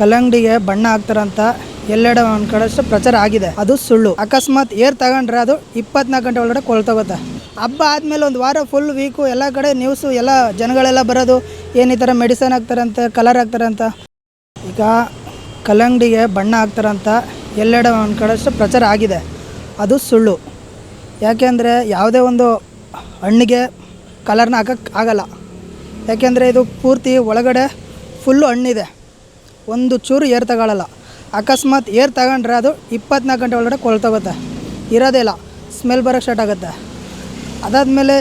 ಕಲ್ಲಂಗಡಿಗೆ ಬಣ್ಣ ಹಾಕ್ತಾರಂತ ಎಲ್ಲೆಡೆ ಒಂದ್ ಕಡೆಷ್ಟು ಪ್ರಚಾರ ಆಗಿದೆ. ಅದು ಸುಳ್ಳು. ಅಕಸ್ಮಾತ್ ಏರ್ ತಗೊಂಡ್ರೆ ಅದು ಇಪ್ಪತ್ನಾಲ್ಕು ಗಂಟೆ ಒಳಗಡೆ ಕೊಳ್ತೋಗುತ್ತೆ ಹಬ್ಬ ಆದಮೇಲೆ ಒಂದು ವಾರ ಫುಲ್ ವೀಕು ಎಲ್ಲ ಕಡೆ ನ್ಯೂಸು ಎಲ್ಲ ಜನಗಳೆಲ್ಲ ಬರೋದು, ಏನು ಈ ಥರ ಮೆಡಿಸನ್ ಹಾಕ್ತಾರಂತೆ ಕಲರ್ ಹಾಕ್ತಾರಂತ. ಈಗ ಕಲ್ಲಂಗಡಿಗೆ ಬಣ್ಣ ಹಾಕ್ತಾರಂತ ಎಲ್ಲೆಡೆ ಒಂದು ಕಡೆಷ್ಟು ಪ್ರಚಾರ ಆಗಿದೆ. ಅದು ಸುಳ್ಳು. ಯಾಕೆಂದರೆ ಯಾವುದೇ ಒಂದು ಹಣ್ಣಿಗೆ ಕಲರ್ನ ಹಾಕಕ್ಕೆ ಆಗಲ್ಲ. ಯಾಕೆಂದರೆ ಇದು ಪೂರ್ತಿ ಒಳಗಡೆ ಫುಲ್ಲು ಹಣ್ಣಿದೆ. ಒಂದು ಚೂರು ಏರ್ ತಗೊಳ್ಳಲ್ಲ ಅಕಸ್ಮಾತ್ ಏರ್ ತಗೊಂಡ್ರೆ ಅದು ಇಪ್ಪತ್ನಾಲ್ಕು ಗಂಟೆ ಒಳಗಡೆ ಕೊಳ್ತೋಗುತ್ತೆ ಇರೋದೇ ಇಲ್ಲ. ಸ್ಮೆಲ್ ಬರೋಕ್ಕೆ ಸ್ಟಾರ್ಟ್ ಆಗುತ್ತೆ. ಅದಾದಮೇಲೆ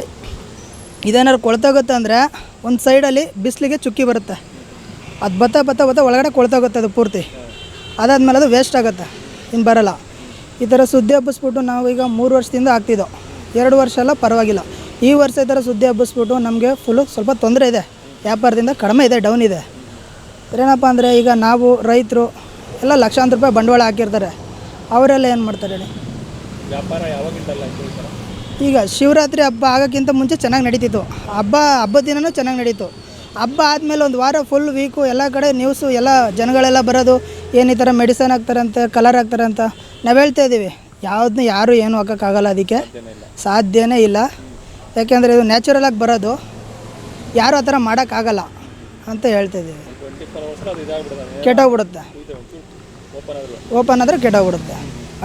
ಇದೇನಾದ್ರು ಕೊಳ್ತೋಗುತ್ತೆ ಅಂದರೆ ಒಂದು ಸೈಡಲ್ಲಿ ಬಿಸಿಲಿಗೆ ಚುಕ್ಕಿ ಬರುತ್ತೆ. ಅದು ಬತ್ತ ಬತ್ತ ಬತ್ತ ಒಳಗಡೆ ಕೊಳ್ತೋಗುತ್ತೆ ಅದು ಪೂರ್ತಿ. ಅದಾದಮೇಲೆ ಅದು ವೇಸ್ಟ್ ಆಗುತ್ತೆ. ಇನ್ನು ಬರೋಲ್ಲ. ಈ ಥರ ಸುದ್ದಿ ಹಬ್ಬಿಸ್ಬಿಟ್ಟು ನಾವು ಈಗ ಮೂರು ವರ್ಷದಿಂದ ಆಗ್ತಿದ್ದೋ ಎರಡು ವರ್ಷ ಎಲ್ಲ ಪರವಾಗಿಲ್ಲ. ಈ ವರ್ಷ ಈ ಥರ ಸುದ್ದಿ ಹಬ್ಬಿಸ್ಬಿಟ್ಟು ನಮಗೆ ಫುಲ್ಲು ಸ್ವಲ್ಪ ತೊಂದರೆ ಇದೆ. ವ್ಯಾಪಾರದಿಂದ ಕಡಿಮೆ ಇದೆ ಡೌನ್ ಇದೆ. ಏನಪ್ಪ ಅಂದರೆ ಈಗ ನಾವು ರೈತರು ಎಲ್ಲ ಲಕ್ಷಾಂತರ ರೂಪಾಯಿ ಬಂಡವಾಳ ಹಾಕಿರ್ತಾರೆ. ಅವರೆಲ್ಲ ಏನು ಮಾಡ್ತಾರೆ ಹೇಳಿ? ವ್ಯಾಪಾರ ಯಾವಾಗಿಂದಲ್ಲ ಈಗ ಶಿವರಾತ್ರಿ ಹಬ್ಬ ಆಗೋಕ್ಕಿಂತ ಮುಂಚೆ ಚೆನ್ನಾಗಿ ನಡೀತಿತ್ತು. ಹಬ್ಬ ಹಬ್ಬದ ದಿನವೂ ಚೆನ್ನಾಗಿ ನಡೀತು. ಹಬ್ಬ ಆದಮೇಲೆ ಒಂದು ವಾರ ಫುಲ್ ವೀಕು ಎಲ್ಲ ಕಡೆ ನ್ಯೂಸು ಎಲ್ಲ ಜನಗಳೆಲ್ಲ ಬರೋದು ಏನು ಈ ಥರ ಮೆಡಿಸನ್ ಹಾಕ್ತಾರಂತೆ ಕಲರ್ ಹಾಕ್ತಾರಂತ ನಾವು ಹೇಳ್ತಾ ಇದ್ದೀವಿ. ಯಾವುದನ್ನೂ ಯಾರೂ ಏನು ಹಾಕೋಕ್ಕಾಗಲ್ಲ ಅದಕ್ಕೆ. ಸಾಧ್ಯನೇ ಇಲ್ಲ. ಯಾಕೆಂದರೆ ಇದು ನ್ಯಾಚುರಲಾಗಿ ಬರೋದು. ಯಾರೂ ಆ ಥರ ಮಾಡೋಕ್ಕಾಗಲ್ಲ ಅಂತ ಹೇಳ್ತಾ ಇದ್ದೀವಿ. ಕೆಟ್ಟೋಗ್ಬಿಡುತ್ತೆ. ಓಪನ್ ಆದ್ರೆ. ಕೆಟ್ಟೋಗ್ಬಿಡುತ್ತೆ.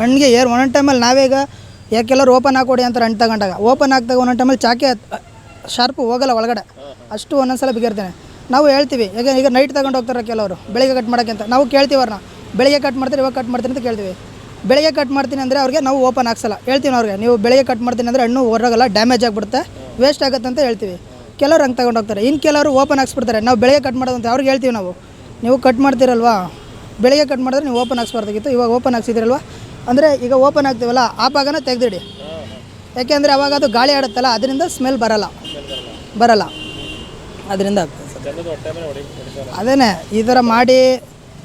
ಹಣ್ಣಿಗೆ ಏರ್ ಒಂದೊಂದು ಟೈಮಲ್ಲಿ ನಾವೀಗ ಯಾಕೆಲ್ಲರೂ ಓಪನ್ ಹಾಕೊಡಿ ಅಂತ ಹಣ್ಣು ತಗೊಂಡಾಗ ಓಪನ್ ಹಾಕ್ದಾಗ ಒಂದೊಂದು ಟೈಮಲ್ಲಿ ಚಾಕೆ ಶಾರ್ಪು ಹೋಗಲ್ಲ ಒಳಗಡೆ. ಅಷ್ಟು ಒಂದೊಂದು ಸಲ ಬಿಗಿರ್ತೇನೆ. ನಾವು ಹೇಳ್ತೀವಿ ಈಗ ಈಗ ನೈಟ್ ತಗೊಂಡು ಹೋಗ್ತಾರೆ ಕೆಲವರು ಬೆಳಿಗ್ಗೆ ಕಟ್ ಮಾಡೋಕ್ಕೆ ಅಂತ. ನಾವು ಕೇಳ್ತೀವಿ ಅವ್ರನ್ನ ಬೆಳಿಗ್ಗೆ ಕಟ್ ಮಾಡ್ತಾರೆ ಇವಾಗ ಕಟ್ ಮಾಡ್ತೀನಿ ಅಂತ ಕೇಳ್ತೀವಿ. ಬೆಳಿಗ್ಗೆ ಕಟ್ ಮಾಡ್ತೀನಿ ಅಂದರೆ ಅವ್ರಿಗೆ ನಾವು ಓಪನ್ ಹಾಕ್ಸಲ್ಲ. ಹೇಳ್ತೀವಿ ಅವ್ರಿಗೆ ನೀವು ಬೆಳಿಗ್ಗೆ ಕಟ್ ಮಾಡ್ತೀನಿ ಅಂದರೆ ಹಣ್ಣು ಹೊರಗಲ್ಲ ಡ್ಯಾಮೇಜ್ ಆಗಿಬಿಡುತ್ತೆ ವೇಸ್ಟ್ ಆಗುತ್ತೆ ಅಂತ ಹೇಳ್ತೀವಿ. ಕೆಲವ್ರು ಹಂಗೆ ತಗೊಂಡು ಹೋಗ್ತಾರೆ. ಇನ್ನು ಕೆಲವರು ಓಪನ್ ಹಾಕ್ಸ್ಬಿಡ್ತಾರೆ. ನಾವು ಬೆಳಗ್ಗೆ ಕಟ್ ಮಾಡೋದು ಅಂತ ಅವ್ರಿಗೆ ಹೇಳ್ತೀವಿ ನಾವು. ನೀವು ಕಟ್ ಮಾಡ್ತೀರಲ್ವಾ? ಬೆಳಗ್ಗೆ ಕಟ್ ಮಾಡಿದ್ರೆ ನೀವು ಓಪನ್ ಹಾಕ್ಸ್ಬಾರ್ದಾಗಿತ್ತು. ಇವಾಗ ಓಪನ್ ಹಾಕ್ಸಿದ್ರಲ್ವ? ಅಂದರೆ ಈಗ ಓಪನ್ ಆಗ್ತೀವಲ್ಲ ಆ ಭಾಗನ ತೆಗೆದಿಡಿ. ಯಾಕೆಂದರೆ ಅವಾಗ ಅದು ಗಾಳಿ ಆಡುತ್ತಲ್ಲ ಅದರಿಂದ ಸ್ಮೆಲ್ ಬರಲ್ಲ. ಬರಲ್ಲ. ಅದರಿಂದ ಆಗ್ತದೆ ಸರ್. ಅದೇನೆ ಈ ಥರ ಮಾಡಿ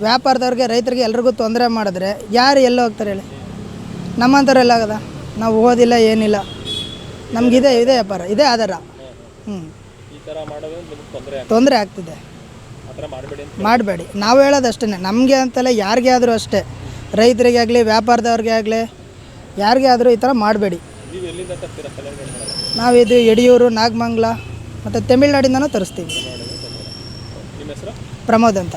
ವ್ಯಾಪಾರದವ್ರಿಗೆ ರೈತರಿಗೆ ಎಲ್ರಿಗೂ ತೊಂದರೆ ಮಾಡಿದ್ರೆ ಯಾರು ಎಲ್ಲೋ ಹೋಗ್ತಾರೆ ಹೇಳಿ? ನಮ್ಮಂಥವ್ರು ಎಲ್ಲ ಆಗದ ನಾವು ಓದಿಲ್ಲ ಏನಿಲ್ಲ. ನಮಗಿದೆ ಇದೇ ವ್ಯಾಪಾರ ಇದೇ ಆಧಾರ. ಹ್ಞೂ ಈ ಥರ ಮಾಡೋದ್ರಿಂದ ನಿಮ್ಗೆ ತೊಂದರೆ ಆಗುತ್ತೆ ತೊಂದರೆ ಆಗ್ತಿದೆ. ಆ ಥರ ಮಾಡಬೇಡಿ ಅಂತ ಮಾಡಬೇಡಿ. ನಾವು ಹೇಳೋದು ಅಷ್ಟೇ ನಮಗೆ ಅಂತಲ್ಲ ಯಾರಿಗೆ ಆದರೂ ಅಷ್ಟೇ. ರೈತರಿಗೆ ಆಗಲಿ ವ್ಯಾಪಾರದವ್ರಿಗೆ ಆಗಲಿ ಯಾರಿಗೆ ಆದರೂ ಈ ಥರ ಮಾಡಬೇಡಿ. ನೀವು ಎಲ್ಲಿಂದ ತರ್ತೀರಾ ನಾವಿದು ಯಡಿಯೂರು ನಾಗಮಂಗ್ಲ ಮತ್ತು ತಮಿಳ್ನಾಡಿಂದನೂ ತರಿಸ್ತೀವಿ. ನಿಮ್ಮ ಹೆಸರು? ಪ್ರಮೋದ್ ಅಂತ.